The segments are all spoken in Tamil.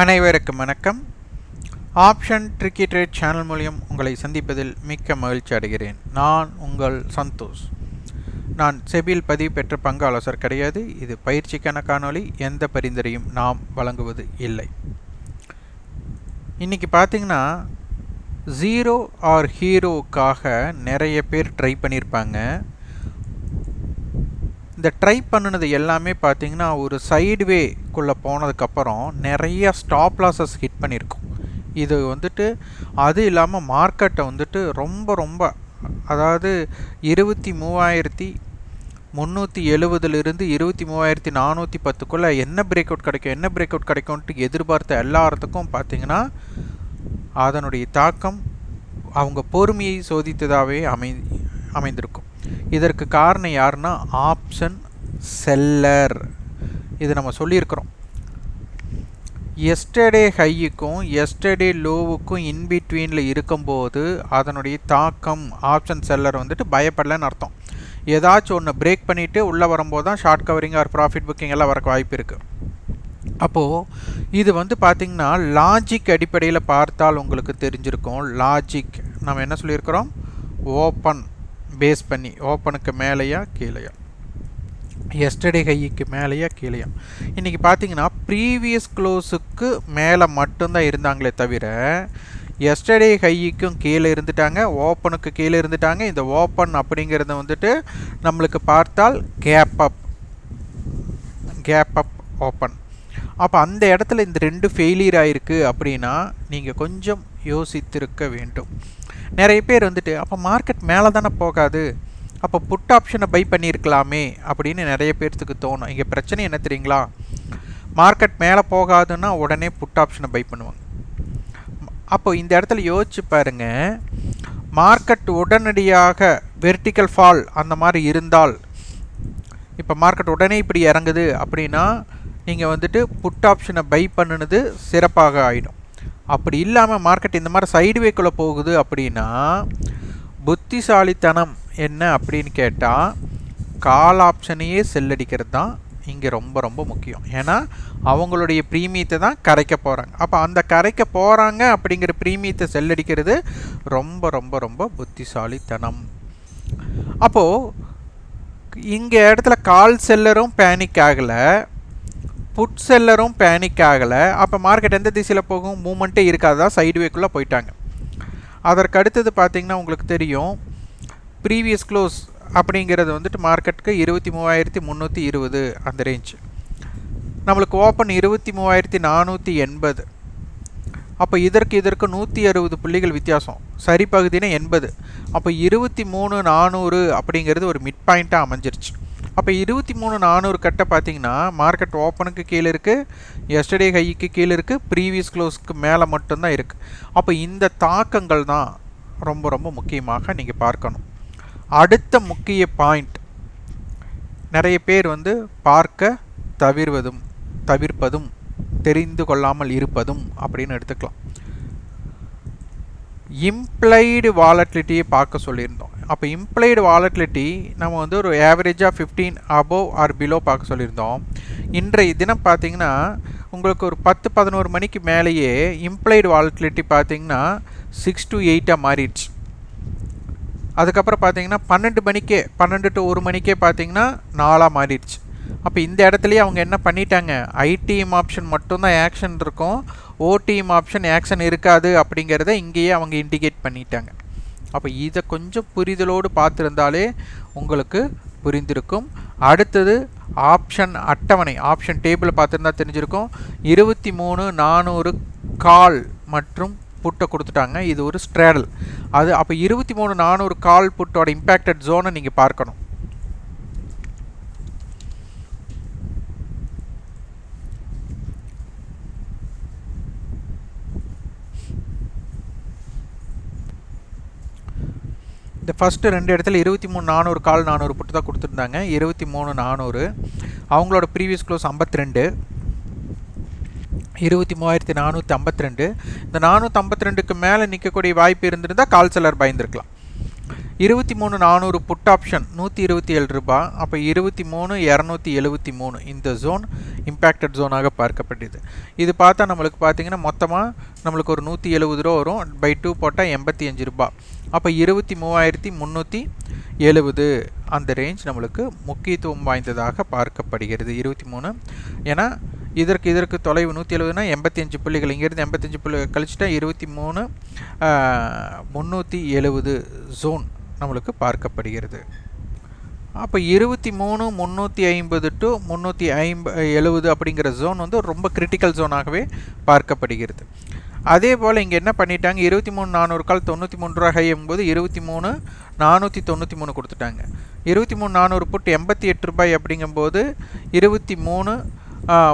அனைவருக்கும் வணக்கம். ஆப்ஷன் ட்ரிக்கி ட்ரேட் சேனல் மூலியம் உங்களை சந்திப்பதில் மிக்க மகிழ்ச்சி அடைகிறேன். நான் உங்கள் சந்தோஷ். நான் செபியில் பதிவு பெற்ற பங்கு ஆலோசர் கிடையாது. இது பயிற்சிக்கான காணொளி. எந்த பரிந்துரையும் நாம் வழங்குவது இல்லை. இன்றைக்கி பார்த்தீங்கன்னா ஜீரோ ஆர் ஹீரோக்காக நிறைய பேர் ட்ரை பண்ணியிருப்பாங்க இந்த ட்ரை பண்ணினது எல்லாமே பார்த்தீங்கன்னா ஒரு சைடுவேக்குள்ளே போனதுக்கப்புறம் நிறைய ஸ்டாப் லாஸஸ் ஹிட் பண்ணியிருக்கும் இது வந்துட்டு அது இல்லாமல் மார்க்கெட்டை வந்துட்டு ரொம்ப ரொம்ப அதாவது இருபத்தி மூவாயிரத்தி முந்நூற்றி எழுபதுலேருந்து இருபத்தி மூவாயிரத்தி நானூற்றி பத்துக்குள்ளே என்ன பிரேக் அவுட் கிடைக்கும் என்ன பிரேக் அவுட் கிடைக்கும்ன்ட்டு எதிர்பார்த்த எல்லாத்துக்கும் பார்த்தீங்கன்னா அதனுடைய தாக்கம் அவங்க பொறுமையை சோதித்ததாகவே அமை அமைந்திருக்கும். இதற்கு காரணம் யாருன்னா ஆப்ஷன் செல்லர் இது நம்ம சொல்லியிருக்கிறோம். எஸ்டர்டே ஹையுக்கும் எஸ்டர்டே லோவுக்கும் இன்பிட்வீனில் இருக்கும்போது அதனுடைய தாக்கம் ஆப்ஷன் செல்லர் வந்துட்டு பயப்படலன்னு அர்த்தம். ஏதாச்சும் ஒன்று பிரேக் பண்ணிவிட்டு உள்ளே வரும்போது தான் short covering or profit booking எல்லாம் வரக்கு வாய்ப்பு இருக்குது அப்போது இது வந்து பார்த்திங்கன்னா லாஜிக் அடிப்படையில் பார்த்தால் உங்களுக்கு தெரிஞ்சிருக்கும். லாஜிக் நம்ம என்ன சொல்லியிருக்கிறோம்? ஓப்பன் பேஸ் பண்ணி ஓப்பனுக்கு மேலேயா கீழேயா? Yesterday haiku மேலேயா கீழேயா? இன்றைக்கி பார்த்தீங்கன்னா ப்ரீவியஸ் க்ளோஸுக்கு மேலே மட்டும்தான் இருந்தாங்களே தவிர எஸ்டர்டே ஹைக்கும் கீழே இருந்துட்டாங்க ஓப்பனுக்கு கீழே இருந்துட்டாங்க. இந்த ஓப்பன் அப்படிங்கிறத வந்துட்டு நம்மளுக்கு பார்த்தால் gap up gap up open அப்போ அந்த இடத்துல இந்த ரெண்டு ஃபெயிலியர் ஆகிருக்கு அப்படின்னா நீங்கள் கொஞ்சம் யோசித்திருக்க வேண்டும். நிறைய பேர் வந்துட்டு அப்போ மார்க்கெட் மேலே தானே போகாது? அப்போ புட் ஆப்ஷனை பை பண்ணியிருக்கலாமே? அப்படின்னு நிறைய பேர்த்துக்கு தோணும். இங்கே பிரச்சனை என்ன தெரியுங்களா? மார்க்கெட் மேலே போகாதுன்னா உடனே புட் ஆப்ஷனை பை பண்ணுவாங்க. அப்போ இந்த இடத்துல யோசிச்சு பாருங்கள் மார்க்கெட் உடனடியாக வெர்டிக்கல் ஃபால் அந்த மாதிரி இருந்தால் இப்போ மார்க்கெட் உடனே இப்படி இறங்குது அப்படின்னா நீங்கள் வந்துட்டு புட் ஆப்ஷனை பை பண்ணினது சிறப்பாக ஆகிடும் அப்படி இல்லாமல் மார்க்கெட் இந்த மாதிரி சைடுவேக்குள்ளே போகுது அப்படின்னா புத்திசாலித்தனம் என்ன அப்படின்னு கேட்டால் கால் ஆப்ஷனையே செல்லடிக்கிறது தான் இங்கே ரொம்ப ரொம்ப முக்கியம். ஏன்னா அவங்களுடைய ப்ரீமியத்தை தான் கரைக்க போகிறாங்க அப்போ அந்த கரைக்க போகிறாங்க அப்படிங்கிற ப்ரீமியத்தை செல்லடிக்கிறது ரொம்ப ரொம்ப ரொம்ப புத்திசாலித்தனம். அப்போது இங்கே இடத்துல கால் செல்லரும் பேனிக் ஆகலை. புட் செல்லரும் பேனிக் ஆகலை. அப்போ மார்க்கெட் எந்த திசையில் போகும்? மூமெண்ட்டே இருக்காது? தான் சைடுவேக்குள்ளே போயிட்டாங்க. அதற்கு அடுத்தது பார்த்திங்கன்னா உங்களுக்கு தெரியும். ப்ரீவியஸ் க்ளோஸ் அப்படிங்கிறது வந்துட்டு மார்க்கெட்டுக்கு இருபத்தி மூவாயிரத்தி முந்நூற்றி இருபது அந்த ரேஞ்ச் நம்மளுக்கு ஓப்பன் இருபத்தி மூவாயிரத்தி நானூற்றி எண்பது. அப்போ இதற்கு இதற்கு நூற்றி அறுபது புள்ளிகள் வித்தியாசம். சரி பகுதினா எண்பது. அப்போ இருபத்தி மூணு நானூறு அப்படிங்கிறது ஒரு மிட் பாயிண்ட்டாக அமைஞ்சிருச்சு. அப்போ இருபத்தி மூணு நானூறு கட்ட பார்த்தீங்கன்னா மார்க்கெட் ஓப்பனுக்கு கீழே இருக்குது எஸ்டர்டே ஹைக்கு கீழே இருக்குது ப்ரீவியஸ் க்ளோஸ்க்கு மேலே மட்டும்தான் இருக்குது அப்போ இந்த தாக்கங்கள் தான் ரொம்ப ரொம்ப முக்கியமாக நீங்கள் பார்க்கணும். அடுத்த முக்கிய பாயிண்ட் நிறைய பேர் வந்து பார்க்க தவிர்வதும் தவிர்ப்பதும் தெரிந்து கொள்ளாமல் இருப்பதும் அப்படின்னு எடுத்துக்கலாம். இம்ப்ளைடு வாலட்டிலிட்டியை பார்க்க சொல்லியிருந்தோம். அப்போ இம்ப்ளைடு வாலட்டிலிட்டி நம்ம வந்து ஒரு ஆவரேஜாக ஃபிஃப்டீன் அபோவ் ஆர் பிலோ பார்க்க சொல்லியிருந்தோம். இன்றைய தினம் பார்த்தீங்கன்னா உங்களுக்கு ஒரு பத்து பதினோரு மணிக்கு மேலேயே இம்ப்ளைடு வாலட்டிலிட்டி பார்த்தீங்கன்னா சிக்ஸ் டு எயிட்டாக மாறிடுச்சு. அதுக்கப்புறம் பார்த்தீங்கன்னா பன்னெண்டு மணிக்கே பன்னெண்டு டு ஒரு மணிக்கே பார்த்தீங்கன்னா நாலாக மாறிடுச்சு. அப்போ இந்த இடத்துலையே அவங்க என்ன பண்ணிட்டாங்க? ஐடிஎம் ஆப்ஷன் மட்டும்தான் ஆக்ஷன் இருக்கும். ஓடிஎம் ஆப்ஷன் ஆக்ஷன் இருக்காது அப்படிங்கிறத இங்கேயே அவங்க இண்டிகேட் பண்ணிட்டாங்க. அப்போ இதை கொஞ்சம் புரிதலோடு பார்த்துருந்தாலே உங்களுக்கு புரிந்திருக்கும். அடுத்தது ஆப்ஷன் அட்டவணை ஆப்ஷன் டேபிள் பார்த்துருந்தா தெரிஞ்சிருக்கும். இருபத்தி மூணு நானூறு கால் மற்றும் புட்டை கொடுத்துட்டாங்க. இது ஒரு ஸ்ட்ரேடல் அது அப்போ இருபத்தி மூணு நானூறு கால் புட்டோட இம்பேக்டட் ஜோனை நீங்கள் பார்க்கணும். இந்த ஃபஸ்ட்டு ரெண்டு இடத்துல இருபத்தி மூணு நானூறு கால் நானூறு புட்டு தான் கொடுத்துருந்தாங்க. இருபத்தி மூணு நானூறு. அவங்களோட ப்ரீவியஸ் க்ளோஸ் ஐம்பத்தி ரெண்டு இருபத்தி மூவாயிரத்தி நானூற்றி ஐம்பத்தி ரெண்டு இந்த நானூற்றி ஐம்பத்தி ரெண்டுக்கு மேலே நிற்கக்கூடிய வாய்ப்பு இருந்திருந்தால் கால் செல்லர் பயந்துருக்கலாம். இருபத்தி மூணு நானூறு புட் ஆப்ஷன் நூற்றி இருபத்தி ஏழு ரூபாய். அப்போ இருபத்தி மூணு இரநூத்தி எழுபத்தி மூணு இந்த ஜோன் இம்பேக்டட் ஜோனாக பார்க்கப்பட்டது. இது பார்த்தா நம்மளுக்கு பார்த்தீங்கன்னா மொத்தமாக நம்மளுக்கு ஒரு நூற்றி எழுபது ரூபா வரும். பை டூ போட்டால் எண்பத்தி அஞ்சு ரூபா அப்போ இருபத்தி மூவாயிரத்தி முந்நூற்றி எழுபது அந்த ரேஞ்ச் நம்மளுக்கு முக்கியத்துவம் வாய்ந்ததாக பார்க்கப்படுகிறது. இருபத்தி மூணு. ஏன்னா இதற்கு இதற்கு தொலைவு நூற்றி எழுபதுனா எண்பத்தி அஞ்சு புள்ளிகள். இங்கேருந்து எண்பத்தஞ்சு புள்ளி கழிச்சிட்டா இருபத்தி மூணு முந்நூற்றி எழுபது ஜோன் நம்மளுக்கு பார்க்கப்படுகிறது. அப்போ இருபத்தி மூணு முந்நூற்றி ஐம்பது டு முந்நூற்றி ஐம்ப எழுபது அப்படிங்கிற ஜோன் வந்து ரொம்ப கிரிட்டிக்கல் ஜோனாகவே பார்க்கப்படுகிறது. அதே போல் இங்கே என்ன பண்ணிட்டாங்க? இருபத்தி மூணு நானூறு கால் தொண்ணூற்றி மூன்று ரூபா போது இருபத்தி மூணு நானூற்றி தொண்ணூற்றி மூணு கொடுத்துட்டாங்க. இருபத்தி மூணு நானூறு புட்டு எண்பத்தி எட்டு ரூபாய் அப்படிங்கும்போது இருபத்தி மூணு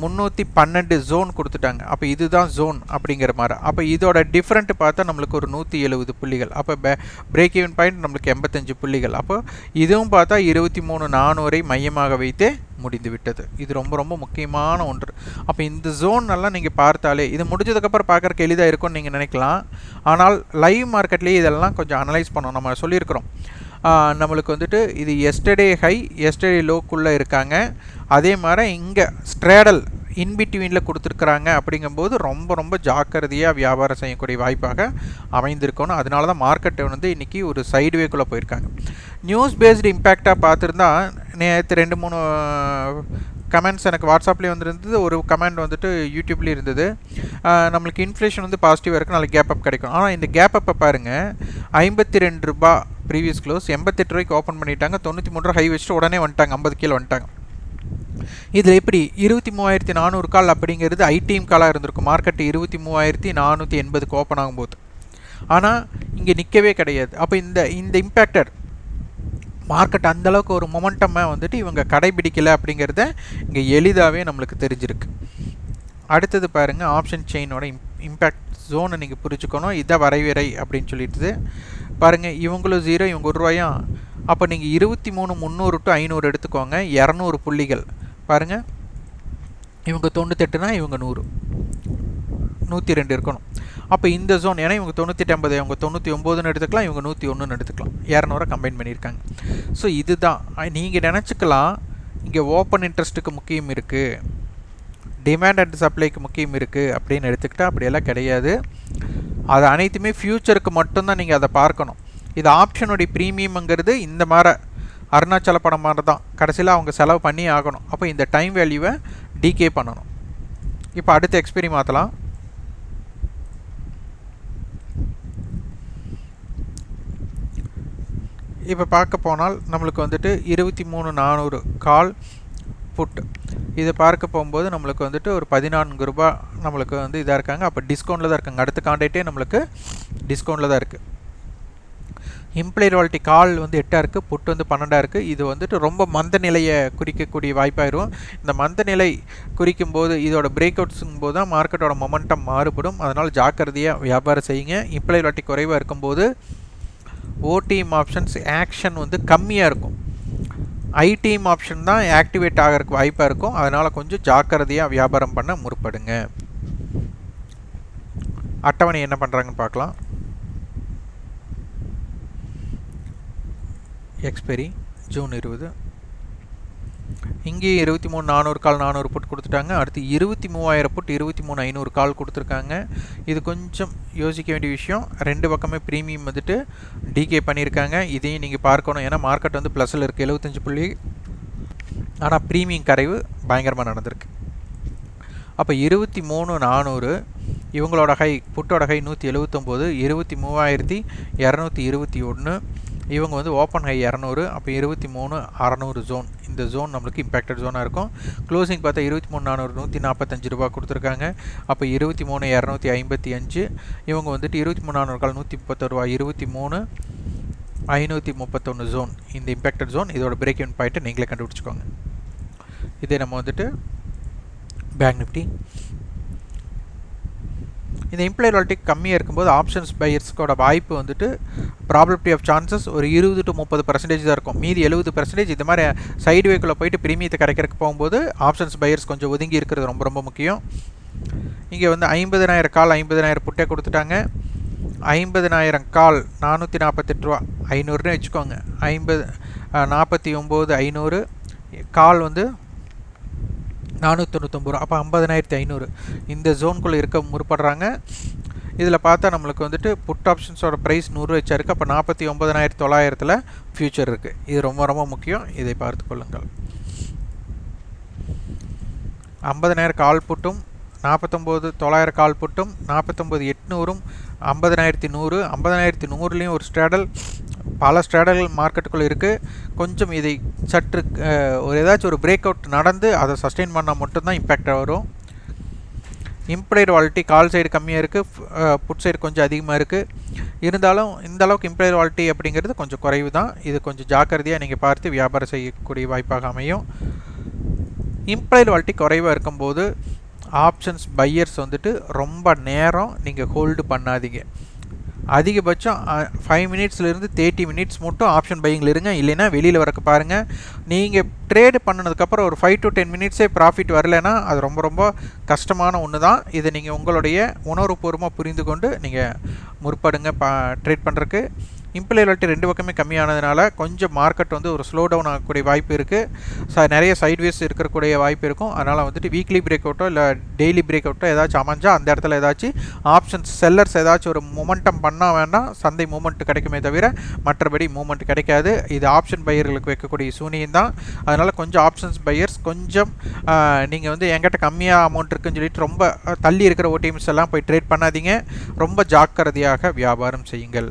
முந்நூற்றி பன்னெண்டு ஜோன் கொடுத்துட்டாங்க. அப்போ இதுதான் ஜோன் அப்படிங்கிற மாதிரி. அப்போ இதோட டிஃப்ரெண்ட் பார்த்தா நம்மளுக்கு ஒரு நூற்றி எழுபது புள்ளிகள். அப்போ பே பிரேக் ஈவன் பாயிண்ட் நம்மளுக்கு எண்பத்தஞ்சு புள்ளிகள். அப்போ இதுவும் பார்த்தா இருபத்தி மூணு நானூறை மையமாக வைத்தே முடிந்து விட்டது. இது ரொம்ப ரொம்ப முக்கியமான ஒன்று. அப்போ இந்த ஜோன் எல்லாம் நீங்கள் பார்த்தாலே இது முடிஞ்சதுக்கப்புறம் பார்க்குறக்கு எளிதாக இருக்கும்னு நீங்கள் நினைக்கலாம். ஆனால் லைவ் மார்க்கெட்லேயே இதெல்லாம் கொஞ்சம் அனலைஸ் பண்ணோம் நம்ம சொல்லியிருக்கிறோம். நம்மளுக்கு வந்துட்டு இது எஸ்டர்டே ஹை எஸ்டர்டே லோக்குள்ளே இருக்காங்க. அதே மாதிரி இங்கே ஸ்ட்ரேடல் இன்பிட்வீனில் கொடுத்துருக்குறாங்க அப்படிங்கும்போது ரொம்ப ரொம்ப ஜாக்கிரதையாக வியாபாரம் செய்யக்கூடிய வாய்ப்பாக அமைந்திருக்கணும் அதனால தான் மார்க்கெட்டை வந்து இன்றைக்கி ஒரு சைடுவேக்குள்ளே போயிருக்காங்க. நியூஸ் பேஸ்டு இம்பேக்டாக பார்த்துருந்தா நேற்று ரெண்டு மூணு கமெண்ட்ஸ் எனக்கு வாட்ஸ்அப்லேயே வந்துருந்தது. ஒரு கமெண்ட் வந்துட்டு யூடியூப்லேயும் இருந்தது. நம்மளுக்கு இன்ஃப்ளேஷன் வந்து பாசிட்டிவாக இருக்குது நாளைக்கு கேப் அப் கிடைக்கும். ஆனால் இந்த கேப் அப்பை பாருங்கள் ஐம்பத்தி ரெண்டு ரூபா ப்ரீவியஸ் க்ளோஸ் எண்பத்தெட்டு ரூபாய்க்கு ஓப்பன் பண்ணிட்டாங்க. தொண்ணூற்றி மூணு ரூபா ஹை வச்சுட்டு உடனே வந்துட்டாங்க. ஐம்பது கீழே வந்துட்டாங்க. இதில் எப்படி? இருபத்தி மூவாயிரத்தி நானூறு கால் அப்படிங்கிறது ஐடிஎம் காலாக இருந்திருக்கும். மார்க்கெட் இருபத்தி மூவாயிரத்தி நானூற்றி எண்பதுக்கு ஓப்பன் ஆகும்போது. ஆனால் இங்கே நிற்கவே கிடையாது. அப்போ இந்த இந்த இம்பேக்டர் மார்க்கெட் அந்தளவுக்கு ஒரு மொமெண்டமாக வந்துட்டு இவங்க கடைபிடிக்கலை அப்படிங்கிறத இங்கே எளிதாகவே நம்மளுக்கு தெரிஞ்சிருக்கு. அடுத்தது பாருங்கள் ஆப்ஷன் செயினோட இம் இம்பேக்ட் ஜோனை நீங்கள் புரிஞ்சுக்கணும். இதை வரைவிறை அப்படின்னு சொல்லிட்டு பாருங்கள் இவங்களும் ஜீரோ இவங்க ஒரு ரூபாயும் அப்போ நீங்கள் இருபத்தி மூணு முந்நூறு டு ஐநூறு எடுத்துக்கோங்க இரநூறு புள்ளிகள். பாருங்கள் இவங்க தொண்ணூத்தெட்டுனா இவங்க நூறு. நூற்றி ரெண்டு இருக்கணும். அப்போ இந்த ஜோன் ஏன்னா இவங்க தொண்ணூற்றி ஐம்பது இவங்க தொண்ணூற்றி ஒம்போதுன்னு எடுத்துக்கலாம் இவங்க நூற்றி ஒன்றுன்னு எடுத்துக்கலாம். இரநூறுவா கம்பைன் பண்ணியிருக்காங்க. ஸோ இதுதான். நீங்கள் நினச்சிக்கலாம் இங்கே ஓப்பன் இன்ட்ரெஸ்ட்டுக்கு முக்கியம் இருக்குது டிமாண்ட் அண்ட் சப்ளைக்கு முக்கியம் இருக்குது அப்படின்னு எடுத்துக்கிட்டால் அப்படியெல்லாம் கிடையாது. அது அனைத்துமே ஃப்யூச்சருக்கு மட்டும்தான் நீங்கள் அதை பார்க்கணும். இது ஆப்ஷனுடைய ப்ரீமியம்ங்கிறது இந்த மாதிரி அருணாச்சல படம் மாதிரி தான். கடைசியில் அவங்க செலவு பண்ணி ஆகணும். அப்போ இந்த டைம் வேல்யூவை டிகே பண்ணணும். இப்போ அடுத்த எக்ஸ்பீரி மாற்றலாம் இப்போ பார்க்க போனால் நம்மளுக்கு வந்துட்டு இருபத்தி மூணு நானூறு கால் புட் இதை பார்க்க போகும்போது நம்மளுக்கு வந்துட்டு ஒரு பதினான்கு ரூபா நம்மளுக்கு வந்து இதாக இருக்காங்க. அப்போ டிஸ்கவுண்ட்டில் தான் இருக்காங்க. அடுத்த கான்டாக்டே நம்மளுக்கு டிஸ்கவுண்ட்டில் தான் இருக்குது இம்ப்ளை ராலிட்டி கால் வந்து எட்டாக இருக்குது புட்டு வந்து பன்னெண்டாக இருக்குது இது வந்துட்டு ரொம்ப மந்த நிலையை குறிக்கக்கூடிய வாய்ப்பாயிரும். இந்த மந்த நிலை குறிக்கும் போது இதோட பிரேக் அவுட்ஸுங்கும் போது தான் மார்க்கெட்டோட மொமெண்டம் மாறுபடும். அதனால் ஜாக்கிரதையாக வியாபாரம் செய்யுங்க. இம்ப்ளை ராலிட்டி குறைவாக இருக்கும்போது ஓடிஎம் ஆப்ஷன்ஸ் ஆக்ஷன் வந்து கம்மியாக இருக்கும். ஐடிஎம் ஆப்ஷன் தான் ஆக்டிவேட் ஆகிறதுக்கு வாய்ப்பாக இருக்கும். அதனால் கொஞ்சம் ஜாக்கிரதையாக வியாபாரம் பண்ண முற்படுங்க. அட்டவணை என்ன பண்ணுறாங்கன்னு பார்க்கலாம். எக்ஸ்பெரி ஜூன் இருபது. இங்கேயும் இருபத்தி மூணு நானூறு கால் நானூறு புட் கொடுத்துட்டாங்க. அடுத்து இருபத்தி மூவாயிரம் புட் இருபத்தி மூணு ஐநூறு கால் கொடுத்துருக்காங்க. இது கொஞ்சம் யோசிக்க வேண்டிய விஷயம். ரெண்டு பக்கமே ப்ரீமியம் வந்துட்டு டிகே பண்ணியிருக்காங்க. இதையும் நீங்கள் பார்க்கணும். ஏன்னா மார்க்கெட் வந்து ப்ளஸில் இருக்குது எழுபத்தஞ்சு புள்ளி. ஆனால் ப்ரீமியம் கரைவு பயங்கரமாக நடந்திருக்கு. அப்போ இருபத்தி மூணு நானூறு இவங்களோட ஹை புட்டோட ஹை நூற்றி எழுபத்தொம்போது இருபத்தி மூவாயிரத்தி இரநூத்தி இருபத்தி ஒன்று இவங்க வந்து ஓப்பன் ஹை இரநூறு அப்போ இருபத்தி மூணு அறநூறு ஜோன் இந்த ஜோன் நம்மளுக்கு இம்பேக்டட் ஜோனாக இருக்கும். க்ளோசிங் பார்த்தா இருபத்தி மூணு நானூறு நூற்றி நாற்பத்தஞ்சு ரூபா கொடுத்துருக்காங்க. அப்போ இருபத்தி மூணு இரநூத்தி ஐம்பத்தி அஞ்சு. இவங்க வந்துட்டு இருபத்தி மூணு நானூறு கால் நூற்றி முப்பத்தொரு ரூபா இருபத்தி மூணு ஐநூற்றி முப்பத்தொன்று ஜோன் இந்த இம்பேக்டட் ஜோன் இதோட பிரேக் இன் பாயிண்ட்டை நீங்களே கண்டுபிடிச்சிக்கோங்க. இதே நம்ம வந்துட்டு பேங்க் நிஃப்டி இந்த இம்ப்ளாய் கம்மியாக இருக்கும்போது ஆப்ஷன்ஸ் பையர்ஸ்க்கோட வாய்ப்பு வந்துட்டு ப்ராபபிலிட்டி ஆஃப் சான்சஸ் ஒரு இருபது டு முப்பது பர்சன்டேஜ் தான் இருக்கும். மீதி எழுபது பர்சன்டேஜ் இந்த மாதிரி சைடு வேக்குள்ளே போயிட்டு பிரீமியத்தை கரைக்கிறதுக்கு போகும்போது ஆப்ஷன்ஸ் பையர்ஸ் கொஞ்சம் ஒதுங்கி இருக்கிறது ரொம்ப ரொம்ப முக்கியம். இங்கே வந்து ஐம்பதனாயிரம் கால் ஐம்பதனாயிரம் புட்டே கொடுத்துட்டாங்க. ஐம்பதனாயிரம் கால் நானூற்றி நாற்பத்தெட்டு ரூபா. ஐநூறுன்னு வச்சுக்கோங்க. ஐம்பது நாற்பத்தி ஒம்பது ஐநூறு. கால் வந்து நானூற்றி தொண்ணூத்தொம்பது ரூபா. அப்போ ஐம்பதனாயிரத்தி ஐநூறு. இந்த ஜோன்குள்ளே இருக்க முற்படுறாங்க. இதில் பார்த்தா நம்மளுக்கு வந்துட்டு புட் ஆப்ஷன்ஸோட ப்ரைஸ் நூறு வச்சா இருக்குது அப்போ நாற்பத்தி ஒம்பதனாயிரத்தி தொள்ளாயிரத்தில் ஃப்யூச்சர் இருக்குது இது ரொம்ப ரொம்ப முக்கியம். இதை பார்த்து கொள்ளுங்கள். ஐம்பதனாயிரம் கால் புட்டும் நாற்பத்தொம்போது தொள்ளாயிரம் கால் புட்டும் நாற்பத்தொம்போது எட்நூறும் ஐம்பதனாயிரத்தி நூறு ஐம்பதனாயிரத்தி நூறுலேயும் ஒரு ஸ்ட்ராடல் பல ஸ்ட்ராடல் மார்க்கெட்டுக்குள்ளே இருக்குது கொஞ்சம் இதை சற்று ஒரு ஏதாச்சும் ஒரு பிரேக் அவுட் நடந்து அதை சஸ்டெயின் பண்ணால் மட்டும்தான் இம்பேக்டாக வரும். இம்ப்ளைடு வாலிட்டி கால் சைடு கம்மியாக இருக்குது புட் சைடு கொஞ்சம் அதிகமாக இருக்குது இருந்தாலும் இந்த அளவுக்கு இம்ப்ளைடு வாலிட்டி அப்படிங்கிறது கொஞ்சம் குறைவு தான் இது கொஞ்சம் ஜாக்கிரதையாக நீங்கள் பார்த்து வியாபாரம் செய்யக்கூடிய வாய்ப்பாக அமையும். இம்ப்ளைடு வாலிட்டி குறைவாக இருக்கும்போது ஆப்ஷன்ஸ் பையர்ஸ் வந்துட்டு ரொம்ப நேரம் நீங்கள் ஹோல்டு பண்ணாதீங்க. அதிகபட்சம் ஃபைவ் மினிட்ஸ்லேருந்து தேர்ட்டி மினிட்ஸ் மட்டும் ஆப்ஷன் பையிங்கில் இருங்க. இல்லைன்னா வெளியில் வரக்கு பாருங்கள் நீங்கள் ட்ரேடு பண்ணதுக்கப்புறம் ஒரு ஃபைவ் டு டென் மினிட்ஸே ப்ராஃபிட் வரலைன்னா அது ரொம்ப ரொம்ப கஷ்டமான ஒன்று தான். இதை நீங்கள் உங்களுடைய உணர்வுபூர்வமாக புரிந்து கொண்டு நீங்கள் முற்படுங்க பா ட்ரேட் பண்ணுறக்கு இம்ப்ளைபிலிட்டி ரெண்டு பக்கமே கம்மியானதுனால கொஞ்சம் மார்க்கெட் வந்து ஒரு ஸ்லோ டவுன் ஆகக்கூடிய வாய்ப்பு இருக்குது ச நிறைய சைட்வேஸ் இருக்கக்கூடிய வாய்ப்பு இருக்கும். அதனால் வந்துட்டு வீக்லி பிரேக் அவுட்டோ இல்லை டெய்லி பிரேக் அவுட்டோ ஏதாச்சும் அமைஞ்சால் அந்த இடத்துல ஏதாச்சும் ஆப்ஷன்ஸ் செல்லர்ஸ் ஏதாச்சும் ஒரு மூமெண்டம் பண்ணால் வேணால் சந்தை மூமெண்ட் கிடைக்குமே தவிர மற்றபடி மூமெண்ட் கிடைக்காது. இது ஆப்ஷன் பையர்களுக்கு வைக்கக்கூடிய சூனியம் தான். அதனால் கொஞ்சம் ஆப்ஷன்ஸ் பையர்ஸ் கொஞ்சம் நீங்கள் வந்து என்கிட்ட கம்மியாக அமௌண்ட் இருக்குன்னு சொல்லிட்டு ரொம்ப தள்ளி இருக்கிற ஓடிஎம்ஸ் எல்லாம் போய் ட்ரேட் பண்ணாதீங்க. ரொம்ப ஜாக்கிரதையாக வியாபாரம் செய்யுங்கள்.